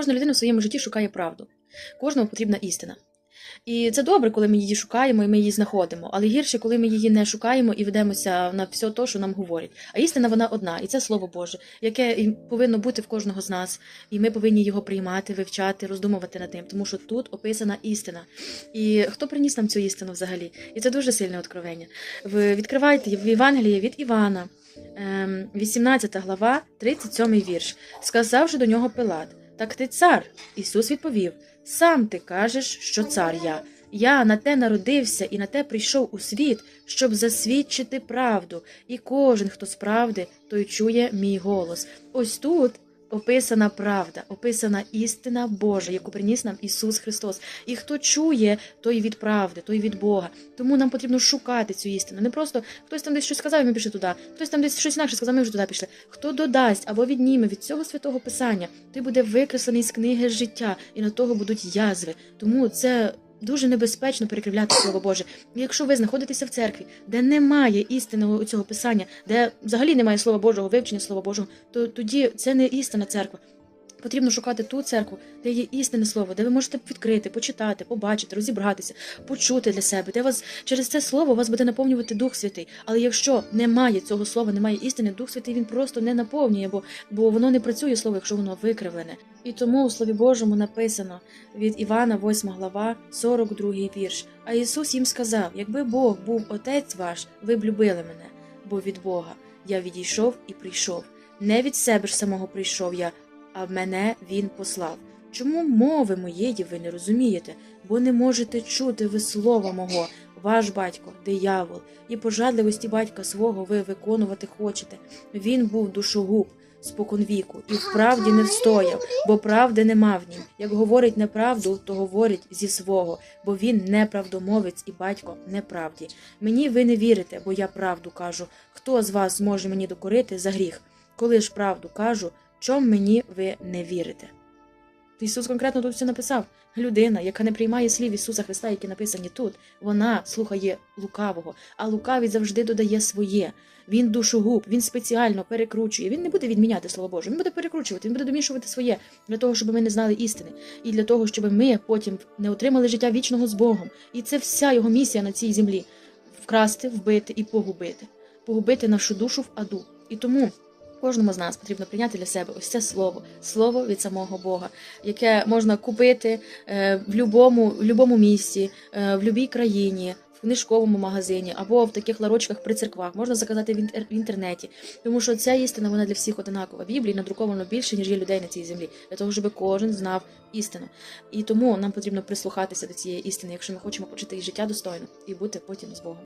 Кожна людина в своєму житті шукає правду. Кожному потрібна істина. І це добре, коли ми її шукаємо і ми її знаходимо, але гірше, коли ми її не шукаємо і ведемося на все те, що нам говорять. А істина вона одна, і це слово Боже, яке повинно бути в кожного з нас, і ми повинні його приймати, вивчати, роздумувати над тим, тому що тут описана істина. І хто приніс нам цю істину взагалі? І це дуже сильне откровення. Ви відкривайте в Євангелії від Івана, ем, 18 глава, 37 вірш. Сказав же до нього Пилат: Так ти цар. Ісус відповів: Сам ти кажеш, що цар я. Я на те народився і на те прийшов у світ, щоб засвідчити правду. І кожен, хто з правди, той чує мій голос. Ось тут описана правда, описана істина Божа, яку приніс нам Ісус Христос. І хто чує, той від правди, той від Бога. Тому нам потрібно шукати цю істину. Не просто хтось там десь щось сказав, і ми пішли туди. Хтось там десь щось інакше сказав, ми вже туди пішли. Хто додасть або відніме від цього святого писання, той буде викреслений з книги життя, і на того будуть язви. Тому це. Дуже небезпечно перекривляти слово Боже. Якщо ви знаходитеся в церкві, де немає істинного цього писання, де взагалі немає слова Божого, вивчення слова Божого, то тоді це не істина церква. Потрібно шукати ту церкву, де є істинне слово, де ви можете відкрити, почитати, побачити, розібратися, почути для себе, де вас через це слово вас буде наповнювати Дух Святий. Але якщо немає цього слова, немає істини, Дух Святий він просто не наповнює, бо, бо воно не працює слово, якщо воно викривлене. І тому у Слові Божому написано від Івана, 8 глава, 42 вірш. А Ісус їм сказав: якби Бог був отець ваш, ви б любили мене, бо від Бога я відійшов і прийшов. Не від себе ж самого прийшов я, а в мене він послав. Чому мови моєї ви не розумієте, бо не можете чути ви слова мого, ваш батько, диявол, і пожадливості батька свого ви виконувати хочете. Він був душогуб споконвіку, і в правді не встояв, бо правди нема в нім. Як говорить неправду, то говорить зі свого, бо він неправдомовець і батько неправді. Мені ви не вірите, бо я правду кажу. Хто з вас зможе мені докорити за гріх? Коли ж правду кажу, чом мені ви не вірите? Ісус конкретно тут все написав. Людина, яка не приймає слів Ісуса Христа, які написані тут, вона слухає лукавого, а лукавий завжди додає своє. Він душогуб, він спеціально перекручує. Він не буде відміняти слово Боже, він буде перекручувати, він буде домішувати своє для того, щоб ми не знали істини, і для того, щоб ми потім не отримали життя вічного з Богом. І це вся його місія на цій землі вкрасти, вбити і погубити, погубити нашу душу в аду. І тому. Кожному з нас потрібно прийняти для себе ось це слово, слово від самого Бога, яке можна купити е, в будь-якому в любому місці, е, в будь-якій країні, в книжковому магазині або в таких ларочках при церквах. Можна заказати в інтер- інтернеті, тому що ця істина вона для всіх одинакова. Біблії надруковано більше ніж є людей на цій землі, для того, щоб кожен знав істину. І тому нам потрібно прислухатися до цієї істини, якщо ми хочемо почути і життя достойно і бути потім з Богом.